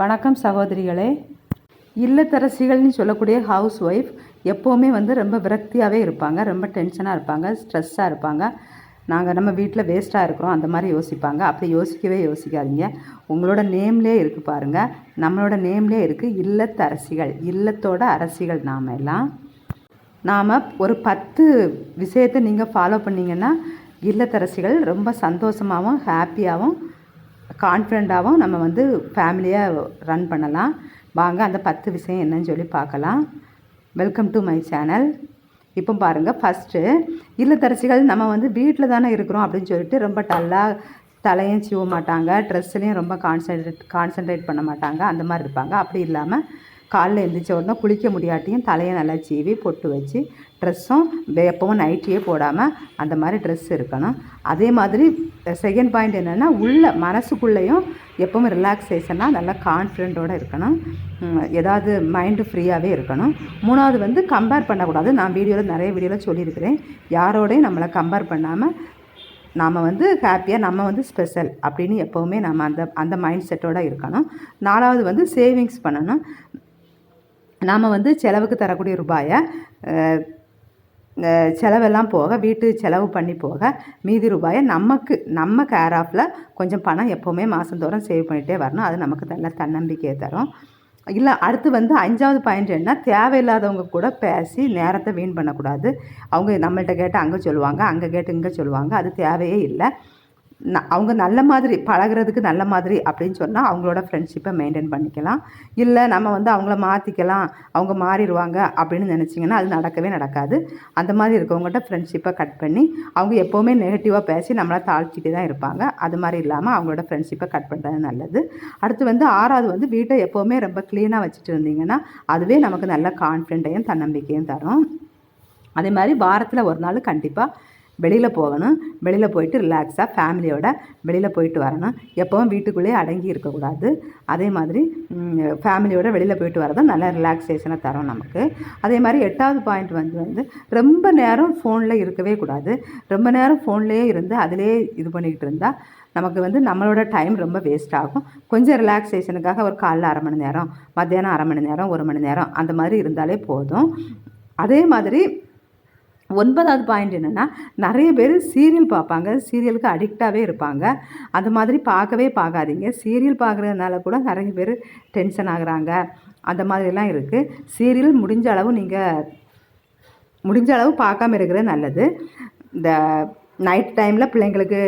வணக்கம் சகோதரிகளே. இல்லத்தரசிகள்னு சொல்லக்கூடிய ஹவுஸ் ஒய்ஃப் எப்போவுமே வந்து ரொம்ப விரக்தியாகவே இருப்பாங்க ரொம்ப டென்ஷனாக இருப்பாங்க ஸ்ட்ரெஸ்ஸாக இருப்பாங்க. நாங்கள் நம்ம வீட்டில் வேஸ்ட்டாக இருக்கிறோம் அந்த மாதிரி யோசிப்பாங்க. அப்படி யோசிக்கவே யோசிக்காதீங்க. உங்களோட நேம்லே இருக்குது பாருங்கள் நம்மளோட நேம்லே இருக்குது இல்லத்தரசிகள். இல்லத்தோட அரசிகள் நாம் எல்லாம். நாம் ஒரு பத்து விஷயத்தை நீங்கள் ஃபாலோ பண்ணிங்கன்னா இல்லத்தரசிகள் ரொம்ப சந்தோஷமாகவும் ஹாப்பியாகவும் கான்ஃபிடண்ட்டாகவும் நம்ம வந்து ஃபேமிலியாக ரன் பண்ணலாம். வாங்க அந்த பத்து விஷயம் என்னன்னு சொல்லி பார்க்கலாம். வெல்கம் டு மை சேனல் இப்போ பாருங்கள் ஃபஸ்ட்டு இல்லத்தரசிகள் நம்ம வந்து வீட்டில் தானே இருக்கிறோம் அப்படின்னு சொல்லிட்டு ரொம்ப டல்லாக தலையும் சீவ மாட்டாங்க ட்ரெஸ்ஸுலேயும் ரொம்ப கான்சன்ட்ரேட் கான்சன்ட்ரேட் பண்ண மாட்டாங்க. அந்த மாதிரி இருப்பாங்க. அப்படி இல்லாமல் காலைல எழுந்திரிச்ச உடனே குளிக்க முடியாட்டியும் தலையை நல்லா சீவி பொட்டு வச்சு ட்ரெஸ்ஸும் எப்பவும் நைட்டியே போடாமல் அந்த மாதிரி ட்ரெஸ் இருக்கணும். அதே மாதிரி செகண்ட் பாயிண்ட் என்னென்னா உள்ள மனசுக்குள்ளேயும் எப்பவும் ரிலாக்ஸேஷனாக நல்லா கான்ஃபிடென்ட்டோடு இருக்கணும். ஏதாவது மைண்டு ஃப்ரீயாகவே இருக்கணும். மூணாவது வந்து கம்பேர் பண்ணக்கூடாது. நான் வீடியோவில் நிறைய வீடியோவில் சொல்லியிருக்கிறேன். யாரோடையும் நம்மளை கம்பேர் பண்ணாமல் நாம் வந்து ஹாப்பியாக நம்ம வந்து ஸ்பெஷல் அப்படின்னு எப்போவுமே நம்ம அந்த அந்த மைண்ட் செட்டோடு இருக்கணும். நாலாவது வந்து சேவிங்ஸ் பண்ணணும். நாம் வந்து செலவுக்கு தரக்கூடிய ரூபாயை செலவெல்லாம் போக வீட்டு செலவு பண்ணி போக மீதி ரூபாயை நமக்கு நம்ம கேர் ஆஃபில் கொஞ்சம் பணம் எப்போவுமே மாதந்தோறும் சேவ் பண்ணிகிட்டே வரணும். அது நமக்கு நல்ல தன்னம்பிக்கையை தரும். இல்லை அடுத்து வந்து அஞ்சாவது பாயிண்ட் என்ன? தேவையில்லாதவங்க கூட பேசி நேரத்தை வீண் பண்ணக்கூடாது. அவங்க நம்மள்கிட்ட கேட்டு அங்கே சொல்லுவாங்க அங்கே கேட்டு இங்கே சொல்லுவாங்க. அது தேவையே இல்லை. அவங்க நல்ல மாதிரி பழகுறதுக்கு நல்ல மாதிரி அப்படின்னு சொன்னால் அவங்களோட ஃப்ரெண்ட்ஷிப்பை மெயின்டைன் பண்ணிக்கலாம். இல்லை நம்ம வந்து அவங்கள மாற்றிக்கலாம் அவங்க மாறிடுவாங்க அப்படின்னு நினச்சிங்கன்னா அது நடக்கவே நடக்காது. அந்த மாதிரி இருக்கவங்ககிட்ட ஃப்ரெண்ட்ஷிப்பை கட் பண்ணி அவங்க எப்போவுமே நெகட்டிவாக பேசி நம்மளை தாழ்த்திட்டு தான் இருப்பாங்க. அது மாதிரி இல்லாமல் அவங்களோட ஃப்ரெண்ட்ஷிப்பை கட் பண்ணுறது நல்லது. அடுத்து வந்து ஆறாவது வந்து வீட்டை எப்போவுமே ரொம்ப க்ளீனாக வச்சுட்டு இருந்தீங்கன்னா அதுவே நமக்கு நல்ல கான்ஃபிடென்ட்டையும் தன்னம்பிக்கையும் தரும். அதே மாதிரி வாரத்தில் ஒரு நாள் கண்டிப்பாக வெளியில் போகணும். வெளியில் போயிட்டு ரிலாக்ஸாக ஃபேமிலியோட வெளியில் போயிட்டு வரணும். எப்போவும் வீட்டுக்குள்ளேயே அடங்கி இருக்கக்கூடாது. அதே மாதிரி ஃபேமிலியோட வெளியில் போயிட்டு வரதும் நல்ல ரிலாக்ஸேஷனை தரும் நமக்கு. அதே மாதிரி எட்டாவது பாயிண்ட் வந்து வந்து ரொம்ப நேரம் ஃபோனில் இருக்கவே கூடாது. ரொம்ப நேரம் ஃபோன்லேயே இருந்து அதிலே இது பண்ணிக்கிட்டு இருந்தால் நமக்கு வந்து நம்மளோட டைம் ரொம்ப வேஸ்ட் ஆகும். கொஞ்சம் ரிலாக்ஸேஷனுக்காக ஒரு காலைல அரை மணி நேரம் மத்தியானம் அரை மணி நேரம் ஒரு மணி நேரம் அந்த மாதிரி இருந்தாலே போதும். அதே மாதிரி ஒன்பதாவது பாயிண்ட் என்னென்னா நிறைய பேர் சீரியல் பார்ப்பாங்க. சீரியலுக்கு அடிக்டாகவே இருப்பாங்க. அந்த மாதிரி பார்க்கவே பார்க்காதீங்க. சீரியல் பார்க்குறதுனால கூட நிறைய பேர் டென்ஷன் ஆகுறாங்க. அந்த மாதிரிலாம் இருக்குது சீரியல் முடிஞ்ச அளவு நீங்கள் முடிஞ்ச அளவு பார்க்காம இருக்கிறது நல்லது. இந்த நைட் டைமில் பிள்ளைங்களுக்கு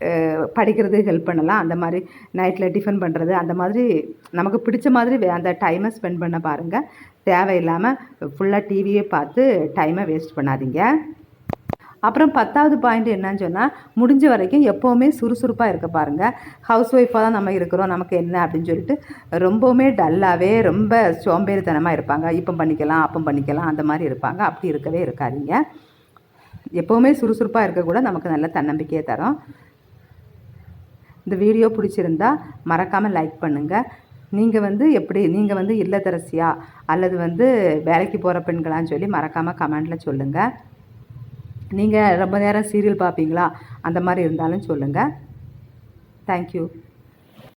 படிக்கிறது ஹெல்ப் பண்ணலாம். அந்த மாதிரி நைட்டில் டிஃபன் பண்ணுறது அந்த மாதிரி நமக்கு பிடிச்ச மாதிரி வே- அந்த டைமை ஸ்பெண்ட் பண்ண பாருங்கள் தேவையில்லாமல் ஃபுல்லாக டிவியே பார்த்து டைமை வேஸ்ட் பண்ணாதீங்க. அப்புறம் பத்தாவது பாயிண்ட் என்னன்னு சொன்னால் முடிஞ்ச வரைக்கும் எப்போவுமே சுறுசுறுப்பாக இருக்க பாருங்கள் ஹவுஸ் ஒய்ஃபாக தான் நம்ம இருக்கிறோம் நமக்கு என்ன அப்படின்னு சொல்லிட்டு ரொம்பவுமே டல்லாகவே ரொம்ப சோம்பேறித்தனமாக இருப்பாங்க. இப்போ பண்ணிக்கலாம் அப்போ பண்ணிக்கலாம் அந்த மாதிரி இருப்பாங்க. அப்படி இருக்கவே இருக்காதீங்க. எப்போவுமே சுறுசுறுப்பாக இருக்கக்கூட நமக்கு நல்ல தன்னம்பிக்கையை தரும். இந்த வீடியோ பிடிச்சிருந்தா மறக்காமல் லைக் பண்ணுங்கள் நீங்கள் வந்து எப்படி நீங்கள் வந்து இல்லத்தரசியா அல்லது வந்து வேலைக்கு போகிற பெண்களான்னு சொல்லி மறக்காமல் கமெண்டில் சொல்லுங்கள் நீங்கள் ரொம்ப நேரம் சீரியல் பார்ப்பீங்களா? அந்த மாதிரி இருந்தாலும் சொல்லுங்கள் தேங்க்யூ